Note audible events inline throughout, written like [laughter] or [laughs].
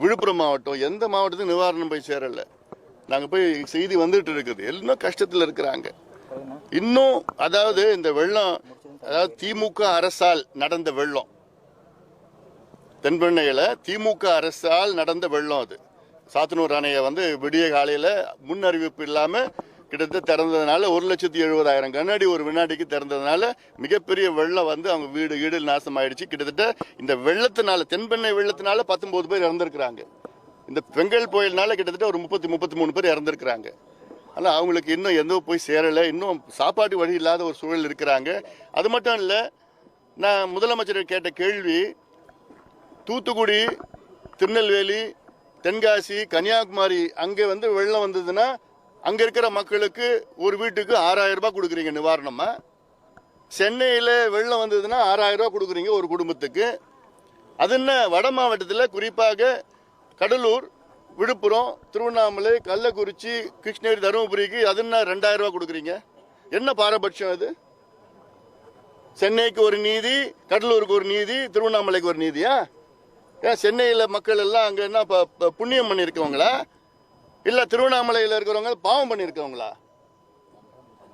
விழுப்புரம். மாவட்டம் எந்த மாவட்டத்துக்கும் நிவாரணம் போய் சேரல. நாங்க போய் செய்தி வந்துட்டு இருக்குது. எல்லாம் கஷ்டத்துல இருக்கிறாங்க. இன்னும் அதாவது இந்த வெள்ளம் அதாவது திமுக அரசால் நடந்த வெள்ளம். தென்பெண்ணையில திமுக அரசால் நடந்த வெள்ளம் அது. சாத்தனூர் அணையை வந்து விடிய காலையில முன் அறிவிப்பு இல்லாம கிட்டத்தட்ட திறந்ததுனால ஒரு லட்சத்தி எழுபதாயிரம் கண்ணாடி ஒரு வினாடிக்கு திறந்ததுனால மிகப்பெரிய வெள்ளம் வந்து அவங்க வீடு வீடு நாசமாயிடுச்சு. கிட்டத்தட்ட இந்த வெள்ளத்தினால தென்பெண்ணை வெள்ளத்தினால பத்தொன்பது பேர் இறந்திருக்கிறாங்க. இந்த பெங்கல் புயல்னால கிட்டத்தட்ட ஒரு முப்பத்தி முப்பத்தி மூணு பேர் இறந்திருக்கிறாங்க. ஆனால் அவங்களுக்கு இன்னும் எந்த போய் சேரலை. இன்னும் சாப்பாட்டு வழி இல்லாத ஒரு சூழல் இருக்கிறாங்க. அது மட்டும் இல்லை நான் முதலமைச்சர் கேட்ட கேள்வி தூத்துக்குடி திருநெல்வேலி தென்காசி கன்னியாகுமரி அங்கே வந்து வெள்ளம் வந்ததுன்னா அங்கே இருக்கிற மக்களுக்கு ஒரு வீட்டுக்கு ஆறாயிரம் ரூபாய் கொடுக்குறீங்க நிவாரணமா? சென்னையில் வெள்ளம் வந்ததுன்னா ஆறாயிரம் ரூபாய் கொடுக்குறீங்க ஒரு குடும்பத்துக்கு. அது என்ன? வட மாவட்டத்தில் குறிப்பாக கடலூர் விழுப்புரம் திருவண்ணாமலை கள்ளக்குறிச்சி கிருஷ்ணகிரி தருமபுரிக்கு அது என்ன ரெண்டாயிரம் ரூபாய் கொடுக்குறீங்க? என்ன பாரபட்சம் அது? சென்னைக்கு ஒரு நீதி கடலூருக்கு ஒரு நீதி திருவண்ணாமலைக்கு ஒரு நீதியா? ஏன் சென்னையில் மக்கள் எல்லாம் அங்கே என்ன ப- ப- புண்ணியம் பண்ணியிருக்கவங்களா? இல்லை திருவண்ணாமலையில் இருக்கிறவங்க பாவம் பண்ணியிருக்கவங்களா?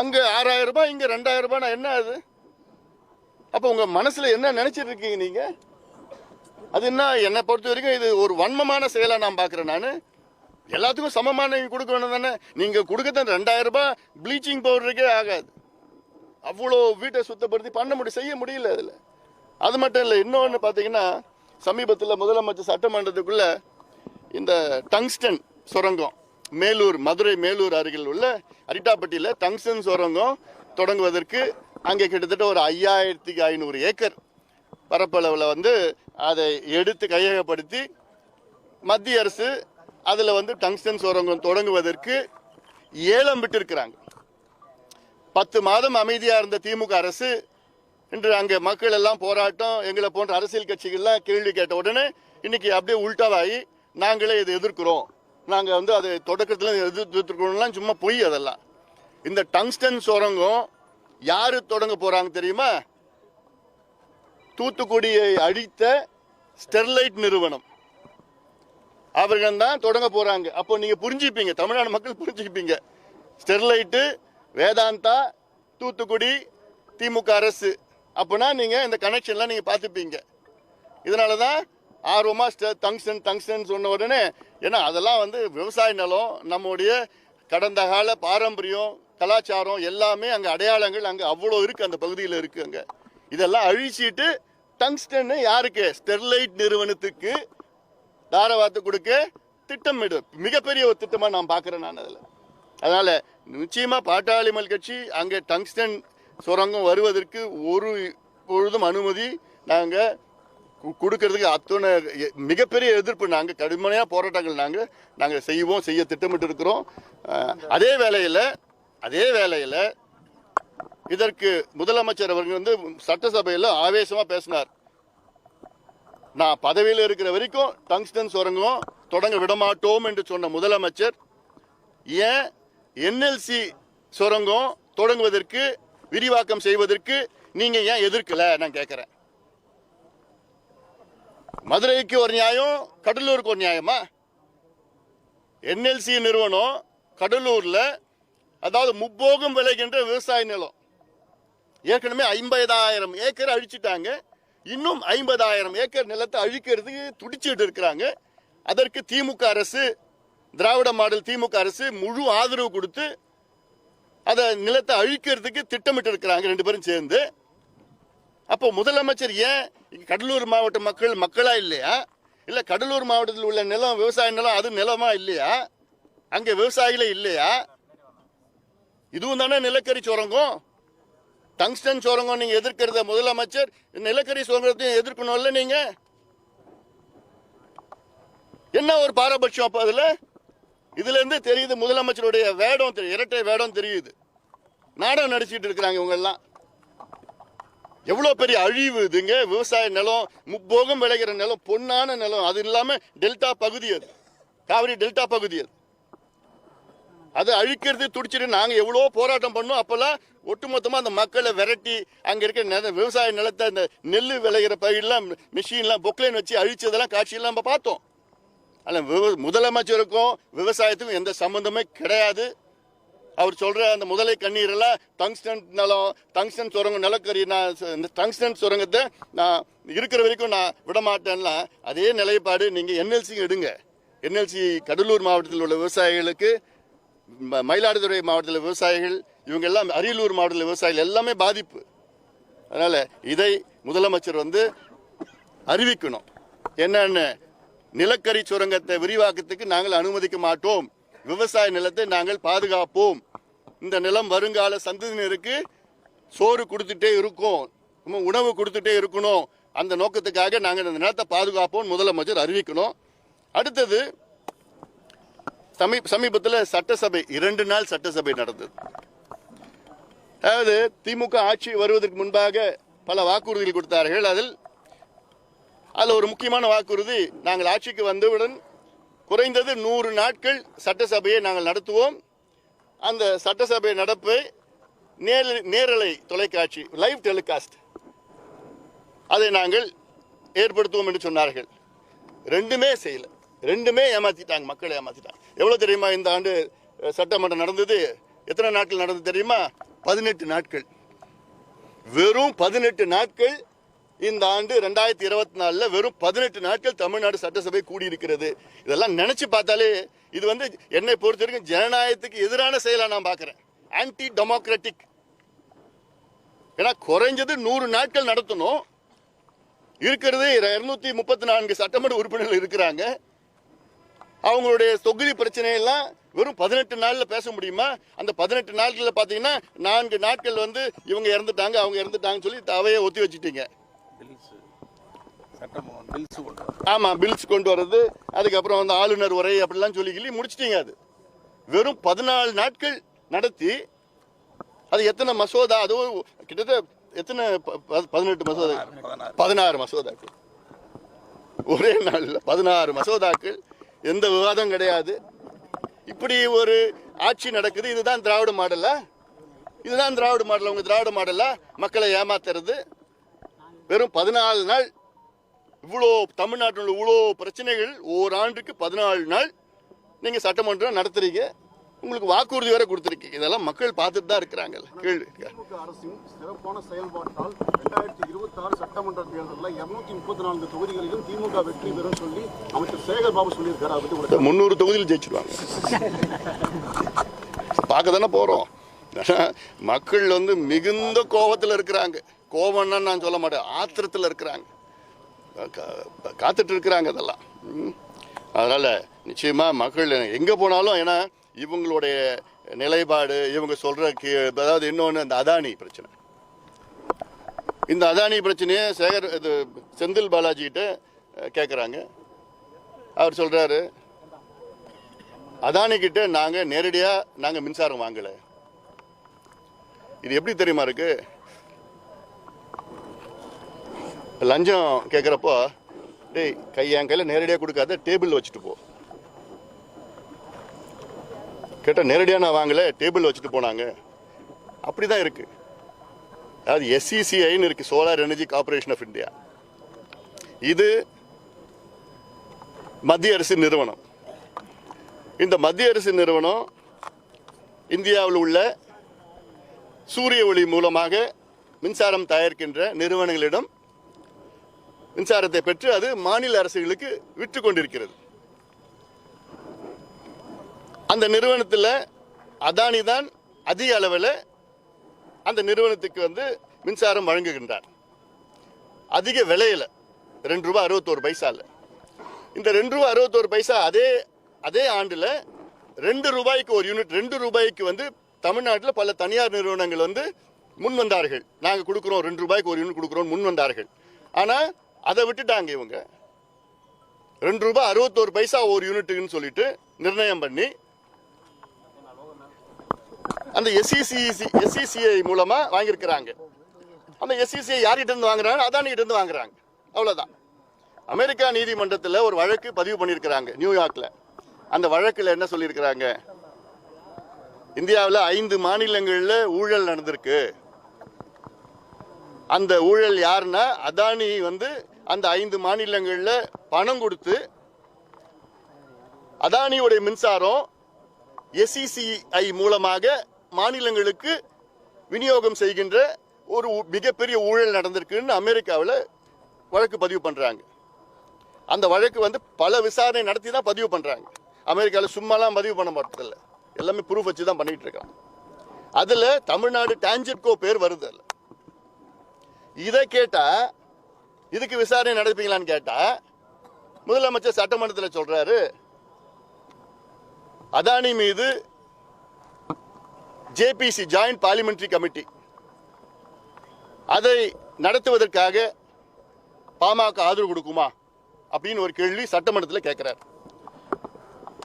அங்கே ஆறாயிரம் ரூபாய் இங்கே ரெண்டாயிரம் ரூபாய்னா என்ன அது? அப்போ உங்கள் மனசில் என்ன நினச்சிட்டு இருக்கீங்க நீங்கள் அது என்ன என்னை பொறுத்த வரைக்கும் இது ஒரு வன்மமான செயலாக நான் பார்க்குறேன் நான். எல்லாத்துக்கும் சமமான கொடுக்க வேணும் தானே? நீங்கள் கொடுக்கறது ரெண்டாயிரம் ரூபாய் ப்ளீச்சிங் பவுடருக்கே ஆகாது. அவ்வளோ வீட்டை சுத்தப்படுத்தி பண்ண முடியும் செய்ய முடியல அதில். அது மட்டும் இல்லை இன்னொன்று பார்த்தீங்கன்னா சமீபத்தில் முதலமைச்சர் சட்டமன்றத்துக்குள்ளே இந்த டங்ஸ்டன் சுரங்கம். மேலூர் மதுரை மேலூர் அருகில் உள்ள அரிட்டாப்பட்டியில் டங்ஸ்டன் சுரங்கம் தொடங்குவதற்கு அங்கே கிட்டத்தட்ட ஒரு ஐயாயிரத்தி ஐநூறு ஏக்கர் பரப்பளவில் வந்து அதை எடுத்து கையகப்படுத்தி மத்திய அரசு அதில் வந்து டங்ஸ்டன் சுரங்கம் தொடங்குவதற்கு ஏலம் விட்டிருக்கிறாங்க. பத்து மாதம் அமைதியாக இருந்த திமுக அரசு இன்று அங்கே மக்கள் எல்லாம் போராட்டம் எங்களை போன்ற அரசியல் கட்சிகள்லாம் கேள்வி கேட்ட உடனே இன்னைக்கு அப்படியே உள்டாவாகி நாங்களே இதை எதிர்க்கிறோம். நாங்கள் வந்து அதை தொடக்கத்தில் எதிர்த்துருக்கோம்லாம் சும்மா பொய் அதெல்லாம். இந்த டங்ஸ்டன் சுரங்கம் யார் தொடங்க போகிறாங்க தெரியுமா? தூத்துக்குடியை அழித்த ஸ்டெர்லைட் நிறுவனம். அவர்கள் தான் தொடங்க போகிறாங்க அப்போ நீங்கள் புரிஞ்சுப்பீங்க தமிழ்நாடு மக்கள் புரிஞ்சுப்பீங்க ஸ்டெர்லைட்டு வேதாந்தா தூத்துக்குடி திமுக அரசு. அப்போனா நீங்கள் இந்த கனெக்ஷன்லாம் நீங்கள் பார்த்துப்பீங்க. இதனால தான் ஆர்வமாக ஸ்டெ- தங்ஸ்டன் தங்ஸ்டன் சொன்ன உடனே ஏன்னா அதெல்லாம் வந்து விவசாய நிலம் நம்முடைய கடந்த கால பாரம்பரியம் கலாச்சாரம் எல்லாமே அங்கே அடையாளங்கள் அங்கே அவ்வளோ இருக்குது அந்த பகுதியில் இருக்குது அங்கே. இதெல்லாம் அழிச்சிட்டு டங்ஸ்டன் யாருக்கு? ஸ்டெர்லைட் நிறுவனத்துக்கு தாரவாத்து கொடுக்க திட்டமிடு மிகப்பெரிய ஒரு திட்டமாக நான் பார்க்குறேன் நான் அதில். அதனால் நிச்சயமாக பாட்டாளிமல் கட்சி அங்கே டங்ஸ்டன் சுரங்கம் வருவதற்கு ஒரு பொழுதும் அனுமதி நாங்கள் கொடுக்கறதுக்கு அத்தனை மிகப்பெரிய எதிர்ப்பு. நாங்கள் கடுமையாக போராட்டங்கள் நாங்கள் நாங்கள் செய்வோம் செய்ய திட்டமிட்டு இருக்கிறோம் அதே வேளையில் அதே வேளையில் இதற்கு முதலமைச்சர் அவர்கள் வந்து சட்டசபையில் ஆவேசமாக பேசினார். நான் பதவியில் இருக்கிற வரைக்கும் டங்ஸ்டன் சுரங்கம் தொடங்க விடமாட்டோம் என்று சொன்ன முதலமைச்சர் ஏன் என்எல்சி சுரங்கம் தொடங்குவதற்கு விரிவாக்கம் செய்வதற்கு நீங்கள் ஏன் எதிர்க்கலை? நான் கேட்குறேன் மதுரைக்கு ஒரு நியாயம் கடலூருக்கு ஒரு நியாயமா? என்எல்சி நிறுவனம் கடலூர்ல அதாவது முப்போகம் விளைகின்ற விவசாய நிலம். ஏற்கனவே ஐம்பதாயிரம் ஏக்கர் அழிச்சிட்டாங்க. இன்னும் ஐம்பதாயிரம் ஏக்கர் நிலத்தை அழிக்கிறதுக்கு துடிச்சிட்டு இருக்கிறாங்க. அதற்கு திமுக அரசு திராவிட மாடல் திமுக அரசு முழு ஆதரவு கொடுத்து அதை நிலத்தை அழிக்கிறதுக்கு திட்டமிட்டு இருக்கிறாங்க ரெண்டு பேரும் சேர்ந்து. அப்போ முதலமைச்சர் ஏன் கடலூர் மாவட்ட மக்கள் மக்களா இல்லையா? இல்ல கடலூர் மாவட்டத்தில் உள்ள நிலம் விவசாய நிலம் அது நிலமா இல்லையா? அங்க விவசாயிகளே இல்லையா? இதுவும் தானே நிலக்கரி சுரங்கம்? டங்ஸ்டன் சுரங்கம் நீங்க எதிர்க்கிறத முதலமைச்சர் நிலக்கரி சுரங்கத்தையும் எதிர்க்கணும்ல நீங்க? என்ன ஒரு பாரபட்சம் அப்ப அதுல? இதுல இருந்து தெரியுது முதலமைச்சருடைய வேடம் தெரியுது இரட்டை வேடம் தெரியுது. நாடகம் நடிச்சிட்டு இருக்கிறாங்க இவங்க எவ்வளோ பெரிய அழிவு இதுங்க? விவசாய நிலம் முப்போகம் விளைகிற நிலம் பொன்னான நிலம். அது இல்லாமல் டெல்டா பகுதி அது. காவிரி டெல்டா பகுதி அது. அதை அழிக்கிறது துடிச்சிட்டு நாங்கள் எவ்வளோ போராட்டம் பண்ணோம் அப்போல்லாம் ஒட்டுமொத்தமாக அந்த மக்களை விரட்டி அங்கே இருக்கிற நில விவசாய நிலத்தை அந்த நெல் விளைகிற பயிர்லாம் மிஷின்லாம் பொக்லைன் வச்சு அழிச்சதெல்லாம் காட்சியெல்லாம் நம்ம பார்த்தோம். ஆனால் விவ- முதலமைச்சருக்கும் விவசாயத்துக்கும் எந்த சம்மந்தமே கிடையாது. அவர் சொல்ற அந்த முதலை கண்ணீர் எல்லாம் டங்ஸ்டன் நிலம் டங்ஸ்டன் சுரங்கம் நிலக்கரி நான் இந்த டங்ஸ்டன் சுரங்கத்தை நான் இருக்கிற வரைக்கும் நான் விட மாட்டேன்னா அதே நிலைப்பாடு நீங்கள் என்எல்சி எடுங்க. என்எல்சி கடலூர் மாவட்டத்தில் உள்ள விவசாயிகளுக்கு ம- மயிலாடுதுறை மாவட்டத்தில் விவசாயிகள் இவங்க எல்லாம் அரியலூர் மாவட்டத்தில் விவசாயிகள் எல்லாமே பாதிப்பு. அதனால் இதை முதலமைச்சர் வந்து அறிவிக்கணும். என்னென்ன நிலக்கரி சுரங்கத்தை விரிவாக்கத்துக்கு நாங்கள் அனுமதிக்க மாட்டோம். விவசாய நிலத்தை நாங்கள் பாதுகாப்போம். இந்த நிலம் வருங்கால சந்ததியினருக்கு சோறு கொடுத்துட்டே இருக்கும். உணவு கொடுத்துட்டே இருக்கணும். அந்த நோக்கத்துக்காக நாங்கள் இந்த நிலத்தை பாதுகாப்போம் முதலமைச்சர் அறிவிக்கணும். அடுத்தது சமீ சமீபத்தில் சட்டசபை இரண்டு நாள் சட்டசபை நடந்தது. அதாவது திமுக ஆட்சி வருவதற்கு முன்பாக பல வாக்குறுதிகள் கொடுத்தார்கள். அதில் அதில் ஒரு முக்கியமான வாக்குறுதி நாங்கள் ஆட்சிக்கு வந்தவுடன் குறைந்தது நூறு நாட்கள் சட்டசபையை நாங்கள் நடத்துவோம். அந்த சட்டசபை நடப்பை நேர நேரலை தொலைக்காட்சி லைவ் டெலிகாஸ்ட் அதை நாங்கள் ஏற்படுத்துவோம் என்று சொன்னார்கள். ரெண்டுமே செய்யல. ரெண்டுமே ஏமாத்திட்டாங்க மக்களை ஏமாத்திட்டாங்க. எவ்வளோ தெரியுமா இந்த ஆண்டு சட்டமன்றம் நடந்தது? எத்தனை நாட்கள் நடந்தது தெரியுமா? பதினெட்டு நாட்கள். வெறும் பதினெட்டு நாட்கள் இந்த ஆண்டு ரெண்டாயிரத்தி இருபத்தி நாலில் வெறும் பதினெட்டு நாட்கள் தமிழ்நாடு சட்டசபை கூடியிருக்கிறது. இதெல்லாம் நினச்சி பார்த்தாலே இது வந்து என்னை பொறுத்த வரைக்கும் ஜனநாயகத்துக்கு எதிரான செயலாக நான் பார்க்குறேன். ஆன்டி டெமோக்ராட்டிக் ஏன்னா குறைஞ்சது நூறு நாட்கள் நடத்தணும். இருக்கிறது இருநூத்தி முப்பத்தி நான்கு சட்டமன்ற உறுப்பினர்கள் இருக்கிறாங்க. அவங்களுடைய தொகுதி பிரச்சனையெல்லாம் வெறும் பதினெட்டு நாளில் பேச முடியுமா? அந்த பதினெட்டு நாட்களில் பார்த்தீங்கன்னா நான்கு நாட்கள் வந்து இவங்க இறந்துட்டாங்க அவங்க இறந்துட்டாங்கன்னு சொல்லி அவையை ஒத்தி வச்சுட்டீங்க. பில்ஸ் சட்டம் பில்ஸ் கொண்டு வர. ஆமா பில்ஸ் கொண்டு வர்றது அதுக்கப்புறம் வந்து ஆளுநர் உரை அப்படிலாம் சொல்லி கிள்ளி முடிச்சிட்டீங்க அது. வெறும் பதினாலு நாட்கள் நடத்தி அது எத்தனை மசோதா அதுவும் கிட்டத்தட்ட எத்தனை பதினெட்டு மசோதா? பதினாறு பதினாறு. மசோதாக்கள். ஒரே நாள்ல பதினாறு மசோதாக்கள் எந்த விவாதம் கிடையாது. இப்படி ஒரு ஆட்சி நடக்குது இதுதான் திராவிட மாடலா? இதுதான் திராவிட மாடல் உங்க திராவிட மாடலா? மக்களை ஏமாத்துறது வெறும் பதினாலு நாள். இவ்வளோ தமிழ்நாட்டில் உள்ள இவ்வளோ பிரச்சனைகள் ஓராண்டுக்கு பதினாலு நாள் நீங்க சட்டமன்றம் நடத்துறீங்க. உங்களுக்கு வாக்குறுதி வேற கொடுத்துருக்கீங்க இதெல்லாம் மக்கள் பார்த்துட்டு தான் இருக்கிறாங்கல்ல கேள்வி. அரசின் சிறப்பான செயல்பாட்டால் ரெண்டாயிரத்தி இருபத்தி ஆறு சட்டமன்ற தேர்தலில் இருநூத்தி முப்பத்தி நான்கு தொகுதிகளிலும் திமுக வெற்றி பெறும் சொல்லி அமைச்சர் சேகர் பாபு சொல்லியிருக்காரு. அதை முந்நூறு தொகுதியில் ஜெயிச்சிருவாங்க. பார்க்க தானே போகிறோம் [laughs] மக்கள் வந்து மிகுந்த கோபத்தில் இருக்கிறாங்க. கோபம்னா நான் சொல்ல மாட்டேன். ஆத்திரத்தில் இருக்கிறாங்க. காத்துட்டு இருக்கிறாங்க அதெல்லாம் ம். நிச்சயமாக மக்கள் எங்கே போனாலும் ஏன்னா இவங்களுடைய நிலைப்பாடு இவங்க சொல்கிற கே- அதாவது இன்னொன்று அந்த அதானி பிரச்சனை. இந்த அதானி பிரச்சனையை சேகர் இது செந்தில் பாலாஜிகிட்ட கேட்குறாங்க அவர் சொல்கிறாரு அதானிக்கிட்ட நாங்கள் நேரடியாக நாங்கள் மின்சாரம் வாங்கலை. இது எப்படி தெரியுமா இருக்குது லஞ்சம் கேட்குறப்போ டேய் கை என் கையில் நேரடியாக கொடுக்காத டேபிள் வச்சுட்டு போ. கேட்டால் நேரடியாக நான் வாங்கலை டேபிள் வச்சுட்டு போனாங்க. அப்படி தான் இருக்குது அதாவது எஸ்சிசிஐன்னு இருக்குது solar energy corporation of India இது மத்திய அரசு நிறுவனம். இந்த மத்திய அரசு நிறுவனம் இந்தியாவில் உள்ள சூரிய ஒளி மூலமாக மின்சாரம் தயாரிக்கின்ற நிறுவனங்களிடம் மின்சாரத்தை பெற்று அது மாநில அரசுகளுக்கு விற்று கொண்டிருக்கிறது. அந்த நிறுவனத்தில் அதானி தான் அதிக அளவில் அந்த நிறுவனத்துக்கு வந்து மின்சாரம் வழங்குகின்றார் அதிக விலையில் ரெண்டு ரூபாய் அறுபத்தோரு பைசாவில் இந்த ரெண்டு ரூபாய் அறுபத்தோரு பைசா அதே அதே ஆண்டில் ரெண்டு ரூபாய்க்கு ஒரு யூனிட் ரெண்டு ரூபாய்க்கு வந்து தமிழ்நாட்டில் பல தனியார் நிறுவனங்கள் வந்து முன் வந்தார்கள் நாங்கள் கொடுக்குறோம் ரெண்டு ரூபாய்க்கு ஒரு யூனிட் கொடுக்குறோம் முன் வந்தார்கள் ஆனால் அதை விட்டுட்டாங்க இவங்க. ரெண்டு ரூபாய் அறுபத்தோரு பைசா ஒரு யூனிட்டுன்னு சொல்லிட்டு நிர்ணயம் பண்ணி அந்த எஸ்இசிசி எஸ்சிசிஐ மூலமா வாங்கியிருக்கிறாங்க. அந்த எஸ்சிசிஐ யார்கிட்ட இருந்து வாங்குறாங்க? அதானிகிட்ட இருந்து வாங்குறாங்க. அவ்வளவுதான். அமெரிக்கா நீதிமன்றத்தில் ஒரு வழக்கு பதிவு பண்ணியிருக்கிறாங்க நியூயார்க்ல. அந்த வழக்கில் என்ன சொல்லியிருக்கிறாங்க? இந்தியாவில் ஐந்து மாநிலங்களில் ஊழல் நடந்திருக்கு. அந்த ஊழல் யாருன்னா அதானி வந்து அந்த ஐந்து மாநிலங்களில் பணம் கொடுத்து அதானியுடைய மின்சாரம் எஸ்இசிஐ மூலமாக மாநிலங்களுக்கு விநியோகம் செய்கின்ற ஒரு மிகப்பெரிய ஊழல் நடந்திருக்குன்னு அமெரிக்காவில் வழக்கு பதிவு பண்ணுறாங்க அந்த வழக்கு வந்து பல விசாரணை நடத்தி தான் பதிவு பண்ணுறாங்க அமெரிக்காவில் சும்மாலாம் பதிவு பண்ண மாட்டதில்ல. எல்லாமே ப்ரூஃப் வச்சு தான் பண்ணிட்டு இருக்காங்க. அதில் தமிழ்நாடு டான்ஜெட்கோ பேர் வருது இல்லை இதை கேட்டால் இதுக்கு விசாரணை நடப்பீங்களான்னு கேட்டா முதலமைச்சர் சட்டமன்றத்தில் சொல்றாரு அதானி மீது ஜேபிசி ஜாயிண்ட் பார்லிமெண்டரி கமிட்டி அதை நடத்துவதற்காக பாமக ஆதரவு கொடுக்குமா அப்படின்னு ஒரு கேள்வி சட்டமன்றத்தில் கேட்கிறார்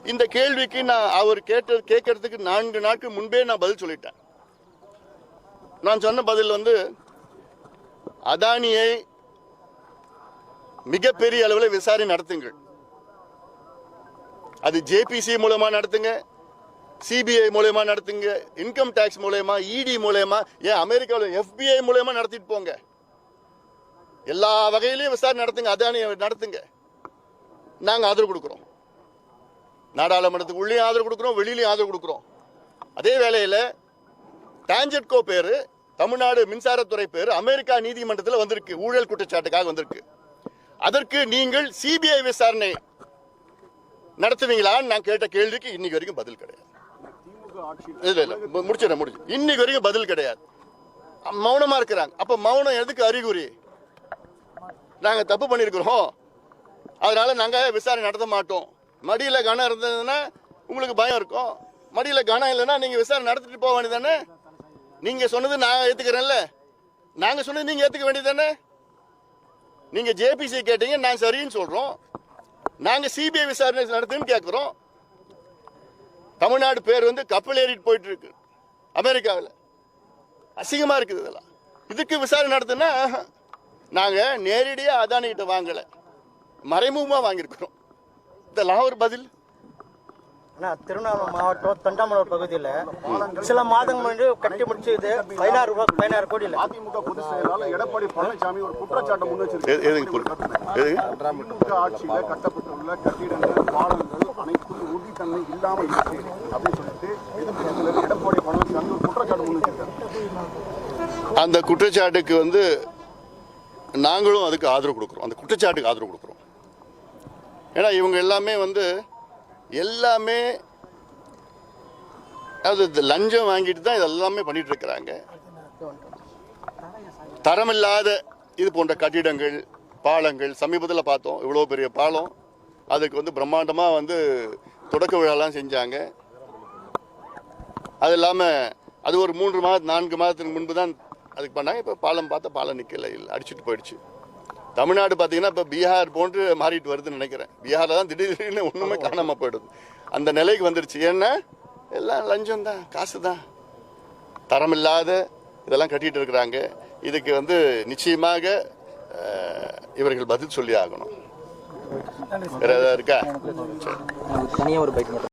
இந்த கேள்விக்கு நான் அவர் கேட்ட கேட்கறதுக்கு நான்கு நாட்கள் முன்பே நான் பதில் சொல்லிட்டேன். நான் சொன்ன பதில் வந்து அதானியை மிகப்பெரிய அளவில் விசாரணை நடத்துங்கள். அது ஜேபிசி மூலமா நடத்துங்க சிபிஐ மூலயமா நடத்துங்க இன்கம் டேக்ஸ் மூலயமா இடி மூலயமா ஏன் அமெரிக்காவில் எஃபிஐ மூலயமா நடத்திட்டு போங்க. எல்லா வகையிலையும் விசாரணை நடத்துங்க அதானி நடத்துங்க. நாங்கள் ஆதரவு கொடுக்குறோம். நாடாளுமன்றத்துக்கு உள்ளேயும் ஆதரவு கொடுக்குறோம் வெளியிலையும் ஆதரவு கொடுக்குறோம். அதே வேளையில் டான்ஜெட்கோ பேர் தமிழ்நாடு மின்சாரத்துறை பேர் அமெரிக்கா நீதிமன்றத்தில் வந்திருக்கு ஊழல் குற்றச்சாட்டுக்காக வந்திருக்கு. அதற்கு நீங்கள் சிபிஐ விசாரணை நடத்துவீங்களான்னு நான் கேட்ட கேள்விக்கு இன்னைக்கு வரைக்கும் பதில் கிடையாது. திமுக இல்ல இல்ல முடிச்சிடறேன் முடிச்சு இன்னைக்கு வரைக்கும் பதில் கிடையாது. மௌனமா இருக்கிறாங்க. அப்ப மௌனம் எதுக்கு அறிகுறி? நாங்க தப்பு பண்ணிருக்கிறோம். அதனால நாங்க விசாரணை நடத்த மாட்டோம். மடியில கனம் இருந்ததுன்னா உங்களுக்கு பயம் இருக்கும். மடியில கனம் இல்லைன்னா நீங்க விசாரணை நடத்திட்டு போக வேண்டியதானே நீங்க சொன்னது நான் ஏத்துக்கிறேன்ல. நாங்க சொன்னது நீங்க ஏத்துக்க வேண்டியதானே நீங்கள் ஜேபிசி கேட்டீங்க நாங்கள் சரின்னு சொல்கிறோம் நாங்கள் சிபிஐ விசாரணை நடத்துன்னு கேட்குறோம் தமிழ்நாடு பேர் வந்து கப்பல் ஏறிட்டு போயிட்டு இருக்கு அமெரிக்காவில். அசிங்கமாக இருக்குது இதெல்லாம். இதுக்கு விசாரணை நடத்துனா நாங்கள் நேரடியாக அதானிகிட்ட வாங்கலை. மறைமுகமாக வாங்கியிருக்கிறோம். இதெல்லாம் ஒரு பதில். அண்ணா திருவண்ணாமலை மாவட்டம் தொண்டாமலூர் பகுதியில் சில மாதங்கள் முன்னாடி கட்டி முடிச்சு இது பதினாறு ரூபாய் பதினாறு கோடியில் அதிமுக பொதுச் செயலாளர் எடப்பாடி பழனிசாமி ஒரு குற்றச்சாட்டை முன் திமுக ஆட்சியில கட்டப்பட்டுள்ள கட்டிடங்கள் பாலங்கள் அனைத்தும் உறுதித்தன்மை இல்லாம இருக்கு அப்படின்னு சொல்லிட்டு எதிர்ப்பு எடப்பாடி பழனிசாமி ஒரு குற்றச்சாட்டு முன் வச்சிருக்காரு. அந்த குற்றச்சாட்டுக்கு வந்து நாங்களும் அதுக்கு ஆதரவு கொடுக்குறோம். அந்த குற்றச்சாட்டுக்கு ஆதரவு கொடுக்குறோம். ஏன்னா இவங்க எல்லாமே வந்து எல்லாமே அது இந்த லஞ்சம் வாங்கிட்டு தான் இதெல்லாமே பண்ணிட்டு இருக்கிறாங்க தரமில்லாத இது போன்ற கட்டிடங்கள் பாலங்கள் சமீபத்தில் பார்த்தோம் இவ்வளோ பெரிய பாலம். அதுக்கு வந்து பிரம்மாண்டமாக வந்து தொடக்க விழாலாம் செஞ்சாங்க. அது இல்லாமல் அது ஒரு மூன்று மாதம் நான்கு மாதத்துக்கு முன்பு தான் அதுக்கு பண்ணாங்க. இப்போ பாலம் பார்த்தா பாலம் நிற்கல இல்லை அடிச்சுட்டு போயிடுச்சு. தமிழ்நாடு பார்த்தீங்கன்னா இப்போ பீகார் போன்று மாறிட்டு வருதுன்னு நினைக்கிறேன். பீகாரில் தான் திடீர் திடீர்னு ஒன்றுமே காணாமல் போயிடுது. அந்த நிலைக்கு வந்துடுச்சு ஏன்னா எல்லாம் லஞ்சம் தான் காசு தான் தரமில்லாத இதெல்லாம் கட்டிட்டு இருக்கிறாங்க. இதுக்கு வந்து நிச்சயமாக இவர்கள் பதில் சொல்லி ஆகணும். வேற ஏதாவது இருக்கா?